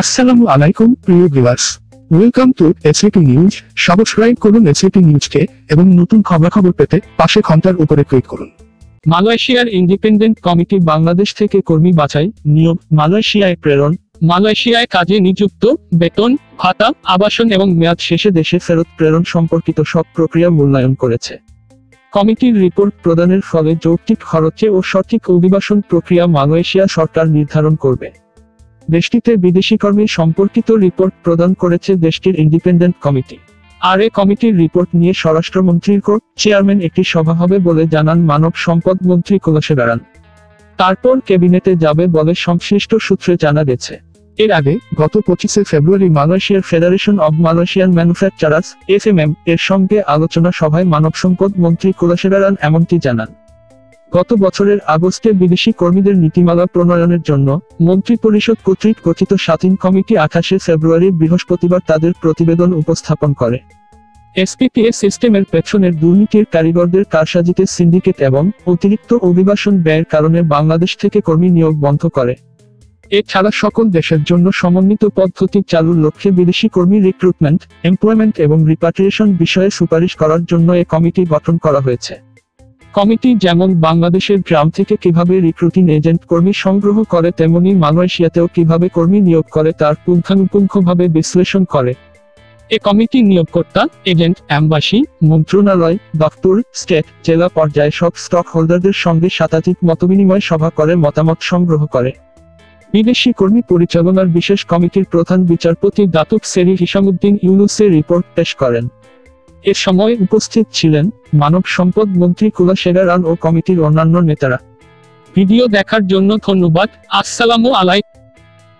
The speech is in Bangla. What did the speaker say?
আসসালামু আলাইকুম, প্রিয় viewers. Welcome to SAP news subscribe করুন এসএপি নিউজকে এবং নতুন খবরাখবর পেতে পাশে ঘণ্টার উপরে ক্লিক করুন। মালয়েশিয়ার ইন্ডিপেন্ডেন্ট কমিটি বাংলাদেশ থেকে কর্মী বাছাই, নিয়োগ, মালয়েশিয়ায় প্রেরণ, মালয়েশিয়ায় কাজে নিযুক্ত, বেতন, ভাতা, আবাসন এবং মেয়াদ শেষে দেশে ফেরত প্রেরণ সম্পর্কিত সব প্রক্রিয়া মূল্যায়ন করেছে। কমিটির রিপোর্ট প্রদানের ফলে যৌক্তিক খরচে ও সঠিক অভিবাসন প্রক্রিয়া মালয়েশিয়া সরকার নির্ধারণ করবে। দেশটিতে বিদেশি কর্মী সম্পর্কিত রিপোর্ট প্রদান করেছে দেশটির ইন্ডিপেন্ডেন্ট কমিটি। আর এ কমিটির রিপোর্ট নিয়ে স্বরাষ্ট্রমন্ত্রীর কোর্ট চেয়ারম্যান একটি সভা হবে বলে জানান মানব সম্পদ মন্ত্রী কুলসে বেড়ান তারপর ক্যাবিনেটে যাবে বলে সংশ্লিষ্ট সূত্রে জানা গেছে। এর আগে গত পঁচিশে ফেব্রুয়ারি মালয়েশিয়ার federation of Malaysian manufacturers, FMM, এর সঙ্গে আলোচনা সভায় মানব সম্পদ মন্ত্রী কুলসে বেড়ান এমনটি জানান। গত বছরের আগস্টে বিদেশি কর্মীদের নীতিমালা প্রণয়নের জন্য মন্ত্রী পরিষদ কর্তৃক গঠিত স্বাধীন কমিটি আঠাশে ফেব্রুয়ারি বৃহস্পতিবার তাদের প্রতিবেদন উপস্থাপন করে। এসপিপিএস সিস্টেমের পেছনের দুর্নীতির কারিগরদের কারসাজিতে সিন্ডিকেট এবং অতিরিক্ত অভিবাসন ব্যয়ের কারণে বাংলাদেশ থেকে কর্মী নিয়োগ বন্ধ করে। এছাড়া সকল দেশের জন্য সমন্বিত পদ্ধতি চালুর লক্ষ্যে বিদেশি কর্মী রিক্রুটমেন্ট এমপ্লয়মেন্ট এবং রিপাট্রিয়েশন বিষয়ে সুপারিশ করার জন্য এ কমিটি গঠন করা হয়েছে। কমিটি যেমন বাংলাদেশের গ্রাম থেকে কীভাবে রিক্রুটিং এজেন্ট কর্মী সংগ্রহ করে, তেমনি মালয়েশিয়াতেও কীভাবে কর্মী নিয়োগ করে, তার পুঙ্খানুপুঙ্খভাবে বিশ্লেষণ করে। এ কমিটি নিয়োগকর্তা এজেন্ট অ্যাম্বাসি মন্ত্রণালয়, দপ্তর স্টেট জেলা পর্যায়ে সব স্টক হোল্ডারদের সঙ্গে শতাধিক মতবিনিময় সভা করে, মতামত সংগ্রহ করে। বিদেশি কর্মী পরিচালনার বিশেষ কমিটির প্রধান বিচারপতি দাতুক সেরি হিসামুদ্দিন ইউনুসের রিপোর্ট পেশ করেন। এ সময় উপস্থিত ছিলেন মানব সম্পদ মন্ত্রী কুলা রান ও কমিটির অন্যান্য নেতারা। ভিডিও দেখার জন্য ধন্যবাদ। আসসালামু আলাইকুম।